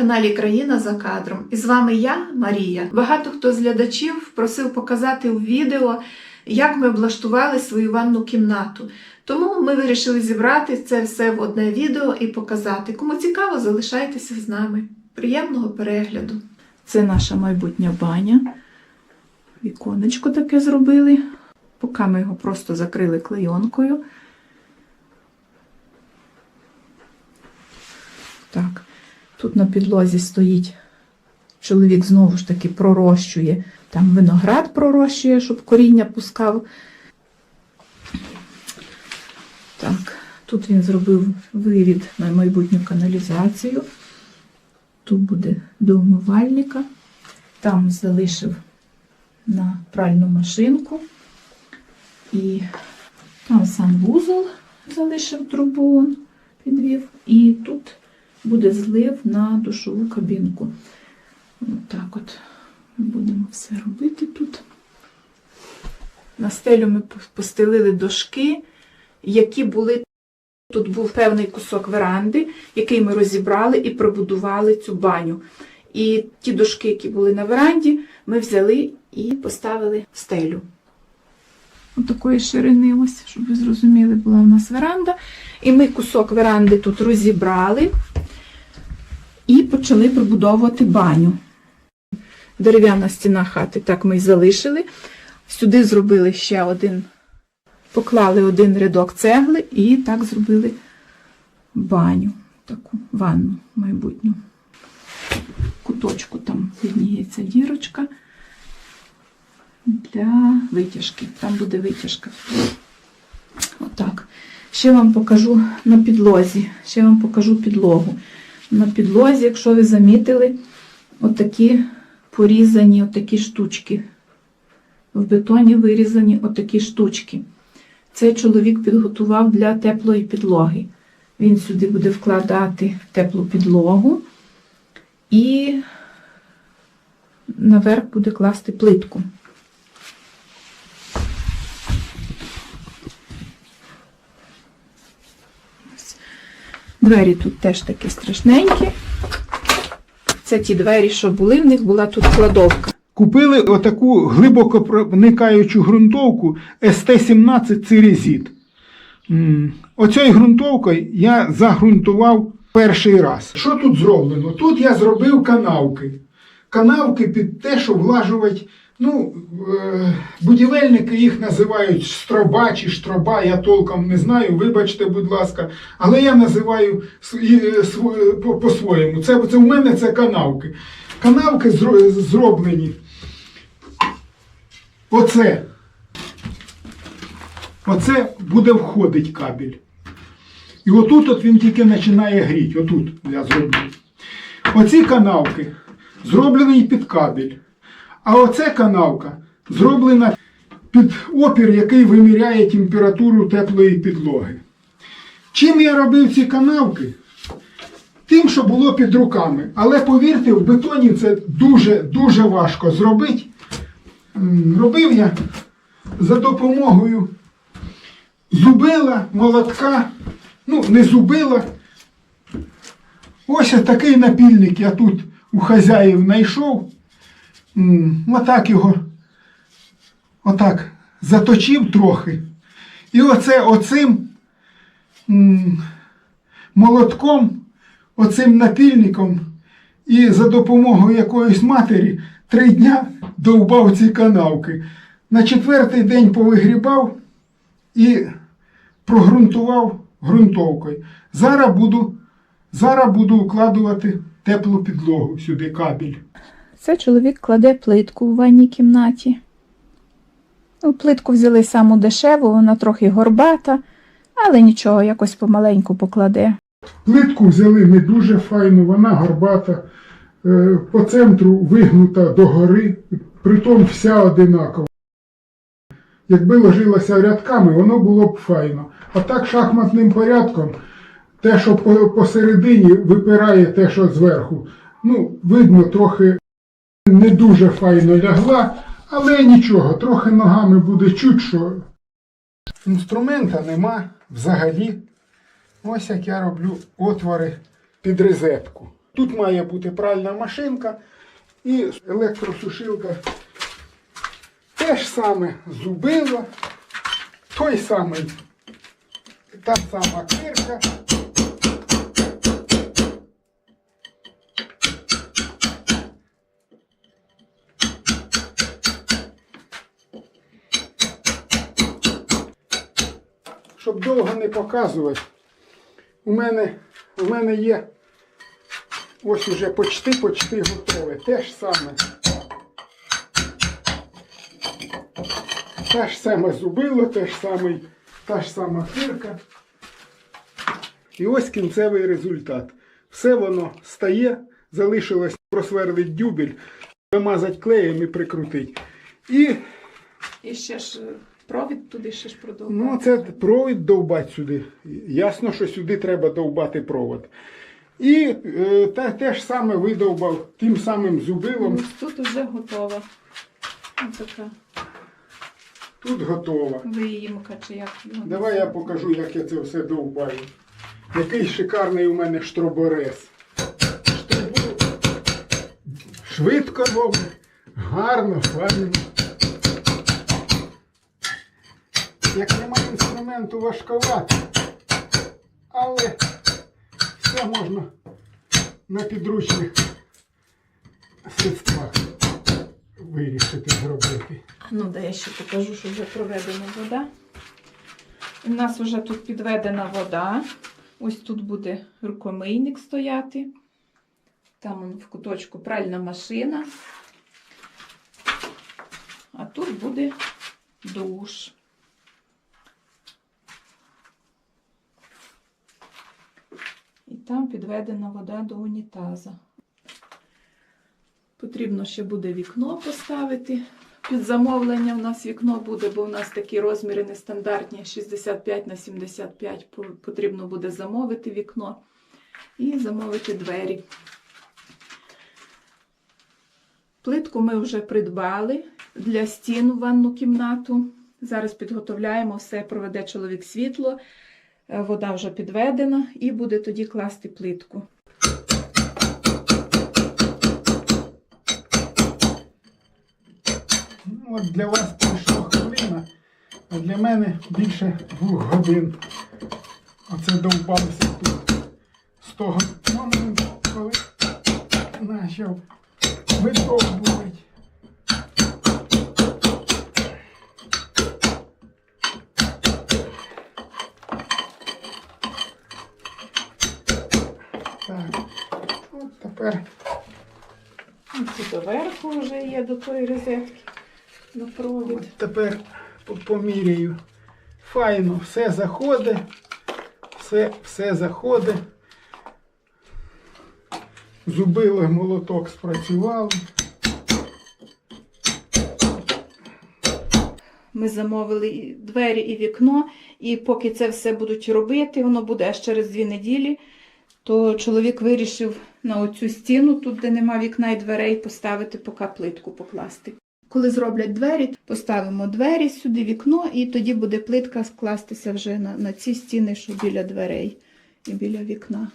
каналі Країна за кадром. І з вами я, Марія. Багато хто з глядачів просив показати у відео, як ми облаштували свою ванну кімнату. Тому ми вирішили зібрати це все в одне відео і показати. Кому цікаво, залишайтеся з нами. Приємного перегляду! Це наша майбутня баня. Віконечко таке зробили. Поки ми його просто закрили клейонкою. Так, тут на підлозі стоїть чоловік знову ж таки пророщує. Там виноград пророщує, щоб коріння пускав. Так, тут він зробив вивід на майбутню каналізацію. Тут буде до умивальника. Там залишив на пральну машинку. І там сам вузол залишив трубу, підвів. І тут буде злив на душову кабінку. От от будемо все робити тут. На стелю ми постелили дошки, які були. Тут був певний кусок веранди, який ми розібрали і пробудували цю баню. І ті дошки, які були на веранді, ми взяли і поставили в стелю. Ось такої ширини, ось, щоб ви зрозуміли, була у нас веранда. І ми кусок веранди тут розібрали і почали прибудовувати баню. Дерев'яна стіна хати, так ми і залишили. Сюди зробили ще один, поклали один рядок цегли і так зробили баню, таку ванну майбутню. Куточку там видніється дірочка для витяжки. Там буде витяжка. Отак. Ще вам покажу на підлозі. Ще вам покажу підлогу. На підлозі, якщо ви замітили, отакі порізані отакі штучки. В бетоні вирізані отакі штучки. Цей чоловік підготував для теплої підлоги. Він сюди буде вкладати теплу підлогу і наверх буде класти плитку. Двері тут теж такі страшненькі. Це ті двері, що були, в них була тут кладовка. Купили отаку глибоко проникаючу ґрунтовку СТ-17 Цирезіт. Оцею ґрунтовкою я загрунтував перший раз. Що тут зроблено? Тут я зробив канавки. Канавки під те, що влажувати. Ну, е, будівельники їх називають строба чи штроба, я толком не знаю, вибачте, будь ласка, але я називаю е, по- по-своєму. Це, це у мене це канавки. Канавки зроблені. Оце. Оце буде входить кабель. І отут от він тільки починає гріти. Отут я зроблю. Оці канавки зроблені під кабель. А оце канавка зроблена під опір, який виміряє температуру теплої підлоги. Чим я робив ці канавки? Тим, що було під руками. Але повірте, в бетоні це дуже-дуже важко зробити. Робив я за допомогою зубила, молотка, ну, не зубила. Ось такий напільник я тут у хазяїв знайшов. Отак його отак заточив трохи. І оце оцим молотком, оцим напільником, і за допомогою якоїсь матері три дня довбав ці канавки. На четвертий день повигрібав і прогрунтував ґрунтовкою. Зараз буду, зараз буду укладувати теплу підлогу сюди кабель. Це чоловік кладе плитку в ванній кімнаті. Ну, плитку взяли саму дешеву, вона трохи горбата, але нічого, якось помаленьку покладе. Плитку взяли не дуже файну, вона горбата, е, по центру вигнута догори, притом вся одинакова. Якби ложилася рядками, воно було б файно. А так шахматним порядком, те, що посередині випирає те, що зверху. Ну, видно, трохи не дуже файно лягла, але нічого, трохи ногами буде чуть що. Інструмента нема взагалі. Ось як я роблю отвори під розетку. Тут має бути пральна машинка і електросушилка. Те ж саме зубило, той самий, та сама кирка. Щоб довго не показувати, у мене, у мене є ось уже почти почти готове. Те ж саме. Те ж саме зубило, те ж саме, та ж сама кирка. І ось кінцевий результат. Все воно стає, залишилось просверлить дюбель, вимазати клеєм і прикрутити. І І ще ж провід туди ще ж продовжує. Ну, це провід довбати сюди. Ясно, що сюди треба довбати провод. І е, те, те ж саме видовбав тим самим зубилом. Ось тут вже готова. Ось така Тут готово. виїмка, чи як Давай я покажу, як я це все довбаю. Який шикарний у мене штроборез. Швидко робить, гарно, файно. Як немає інструменту важковато, але все можна на підручних средствах вирішити зробити. Ну, да я ще покажу, що вже проведена вода. У нас вже тут підведена вода. Ось тут буде рукомийник стояти. Там в куточку пральна машина. А тут буде душ. І там підведена вода до унітаза. Потрібно ще буде вікно поставити. Під замовлення у нас вікно буде, бо у нас такі розміри нестандартні 65 на 75. Потрібно буде замовити вікно і замовити двері. Плитку ми вже придбали для стін у ванну кімнату. Зараз підготовляємо все, проведе чоловік світло, вода вже підведена і буде тоді класти плитку. Ну, от для вас пройшла хвилина, а для мене більше двох годин. Оце довбався тут. З того моменту, коли почав видовбувати. Так, от тепер Доверху вже є до тої розетки на провід. От тепер поміряю. Файно, все заходить. Все, все заходить. Зубило молоток спрацював. Ми замовили і двері і вікно, і поки це все будуть робити, воно буде аж через дві неділі. То чоловік вирішив на оцю стіну, тут де нема вікна і дверей, поставити поки плитку покласти. Коли зроблять двері, поставимо двері сюди, вікно, і тоді буде плитка скластися вже на, на ці стіни, що біля дверей і біля вікна.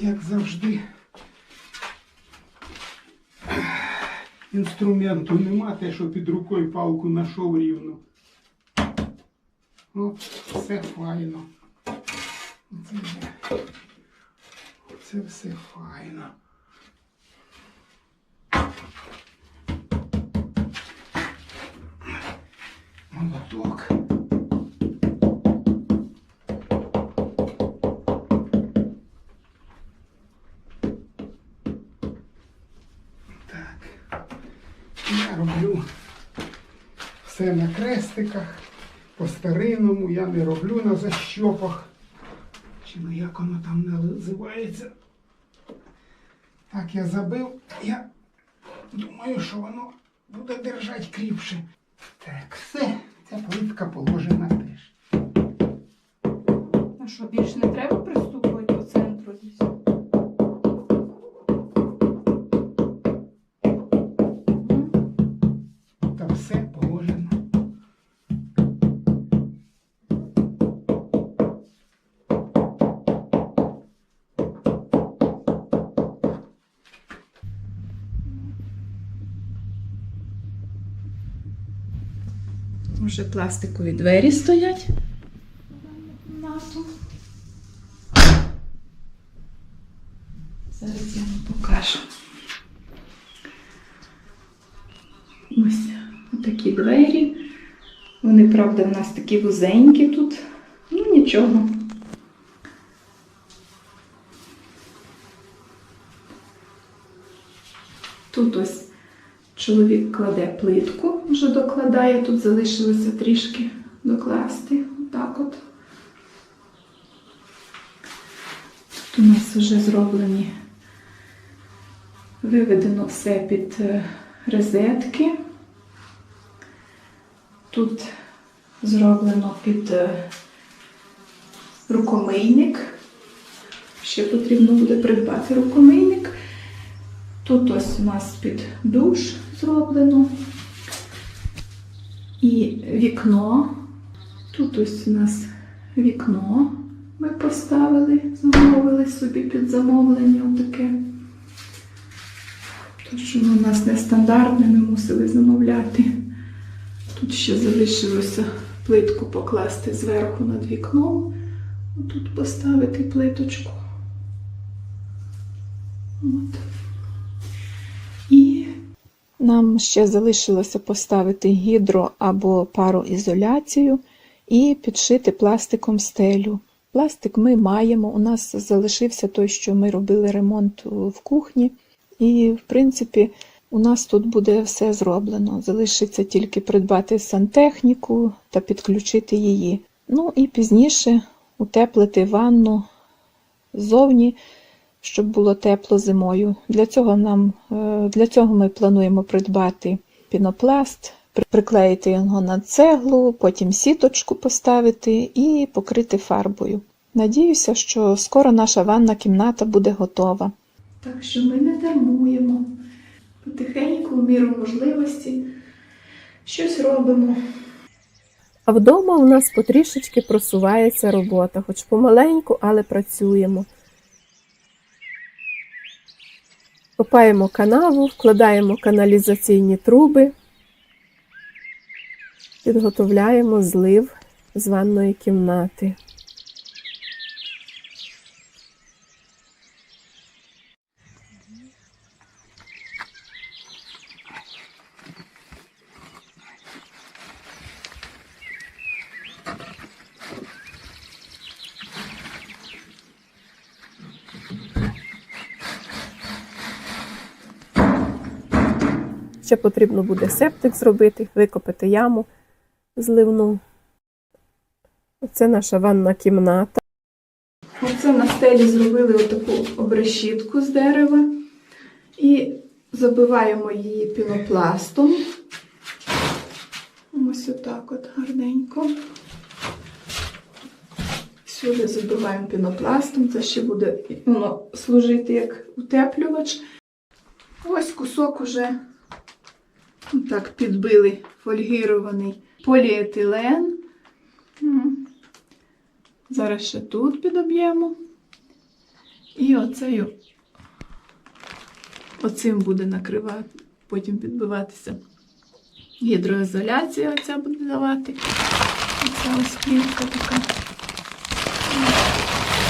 Як завжди. Інструменту нема, те, що під рукою палку знайшов рівно. От, все файно. Це, це все файно. Молоток. На крестиках, по старинному, я не роблю на защопах. Чи ну як воно там називається. Так, я забив. Я думаю, що воно буде держати кріпше. Так, все, ця плитка положена теж. А що, більше не треба приступувати по центру десь? Вже пластикові двері стоять. Зараз я вам покажу. Ось такі двері. Вони, правда, в нас такі вузенькі тут. Ну, нічого. Тут ось чоловік кладе плитку, вже докладає, тут залишилося трішки докласти. Отак от. Тут у нас вже зроблені, виведено все під е, розетки. Тут зроблено під е, рукомийник. Ще потрібно буде придбати рукомийник. Тут ось у нас під душ зроблено. І вікно. Тут ось у нас вікно ми поставили, замовили собі під замовлення таке. Тому що воно у нас нестандартне, ми мусили замовляти. Тут ще залишилося плитку покласти зверху над вікном. Тут поставити плиточку. От. Нам ще залишилося поставити гідро або пароізоляцію і підшити пластиком стелю. Пластик ми маємо. У нас залишився той, що ми робили ремонт в кухні. І, в принципі, у нас тут буде все зроблено. Залишиться тільки придбати сантехніку та підключити її. Ну і пізніше утеплити ванну ззовні, щоб було тепло зимою. Для цього нам е, для цього ми плануємо придбати пінопласт, приклеїти його на цеглу, потім сіточку поставити і покрити фарбою. Надіюся, що скоро наша ванна кімната буде готова. Так що ми не дармуємо. Потихеньку, в міру можливості, щось робимо. А вдома у нас потрішечки просувається робота, хоч помаленьку, але працюємо. Копаємо канаву, вкладаємо каналізаційні труби, підготовляємо злив з ванної кімнати. Ще потрібно буде септик зробити, викопати яму зливну. Оце наша ванна кімната. Оце на стелі зробили отаку обрешітку з дерева і забиваємо її пінопластом. Ось отак от гарненько. Сюди забиваємо пінопластом, це ще буде воно служити як утеплювач. Ось кусок уже так підбили фольгірований поліетилен. Зараз ще тут підоб'ємо. І оцею, оцим буде накривати, потім підбиватися гідроізоляція, оця буде давати. Оця ось плівка така.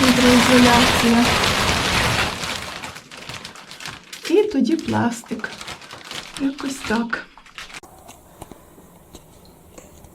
гідроізоляція. І тоді пластик. Якось так.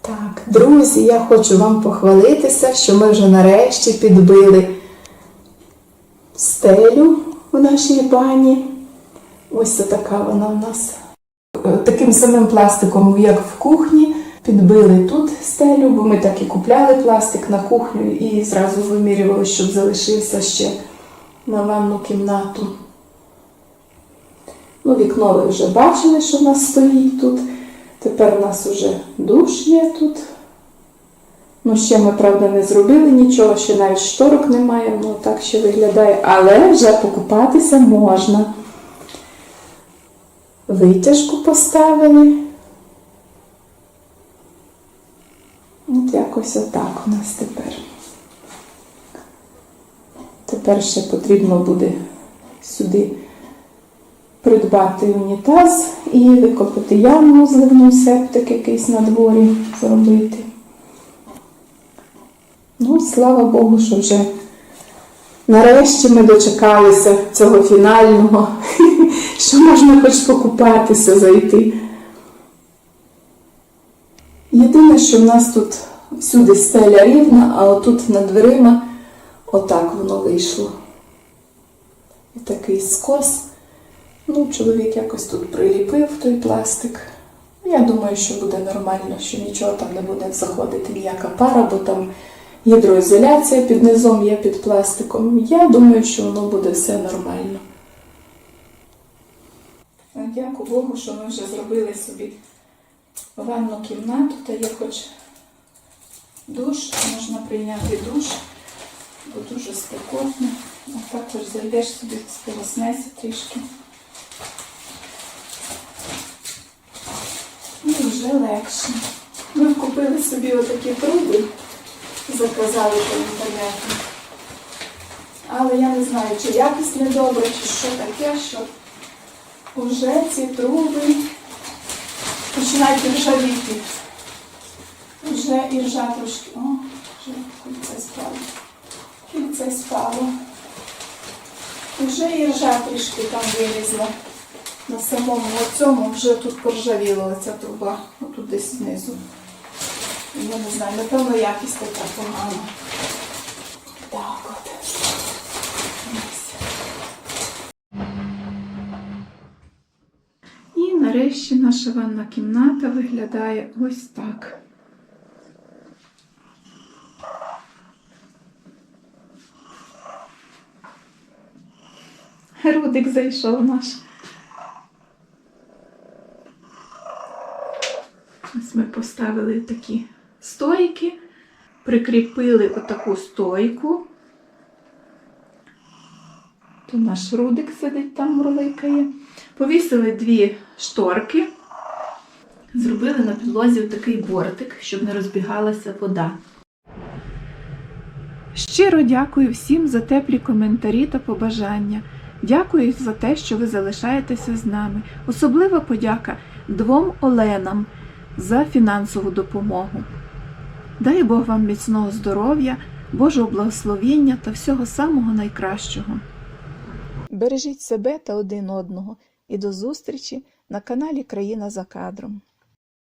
Так, друзі, я хочу вам похвалитися, що ми вже нарешті підбили стелю в нашій бані. Ось така вона у нас. Е, Таким самим пластиком, як в кухні, підбили тут стелю, бо ми так і купляли пластик на кухню і зразу вимірювали, щоб залишився ще на ванну кімнату. Ну, вікно ви вже бачили, що в нас стоїть тут. Тепер у нас вже душ є тут. Ну, ще ми, правда, не зробили нічого, ще навіть шторок немає, ну так ще виглядає, але вже покупатися можна. Витяжку поставили. От якось отак у нас тепер. Тепер ще потрібно буде сюди придбати унітаз і викопати яму, зливну септик якийсь на дворі зробити. Ну, слава Богу, що вже нарешті ми дочекалися цього фінального, що можна хоч покупатися, зайти. Єдине, що в нас тут всюди стеля рівна, а отут над дверима отак воно вийшло. І такий скос. Ну, чоловік якось тут приліпив той пластик. Я думаю, що буде нормально, що нічого там не буде заходити ніяка пара, бо там гідроізоляція під низом є під пластиком. Я думаю, що воно буде все нормально. Дякую Богу, що ми вже зробили собі ванну кімнату, та є хоч душ, можна прийняти душ, бо дуже спекотно. А також зайдеш собі, сполоснеся трішки. І вже легше. Ми купили собі отакі труби, заказали по інтернету. Але я не знаю, чи якість недобра, чи що таке, що вже ці труби починають ржавіти. Вже і ржа трошки. О, вже кільце спало. Кільце спало. Вже і ржа трішки там вилізла. На самому цьому вже тут поржавіла ця труба, отут десь знизу. Я не знаю, напевно, якість така погана. Так от. І нарешті наша ванна кімната виглядає ось так. Рудик зайшов наш. Ми поставили такі стойки, прикріпили отаку стойку. То наш Рудик сидить там мурликає. Повісили дві шторки, зробили на підлозі такий бортик, щоб не розбігалася вода. Щиро дякую всім за теплі коментарі та побажання. Дякую за те, що ви залишаєтеся з нами. Особлива подяка двом Оленам за фінансову допомогу. Дай Бог вам міцного здоров'я, Божого благословіння та всього самого найкращого. Бережіть себе та один одного і до зустрічі на каналі Країна за кадром.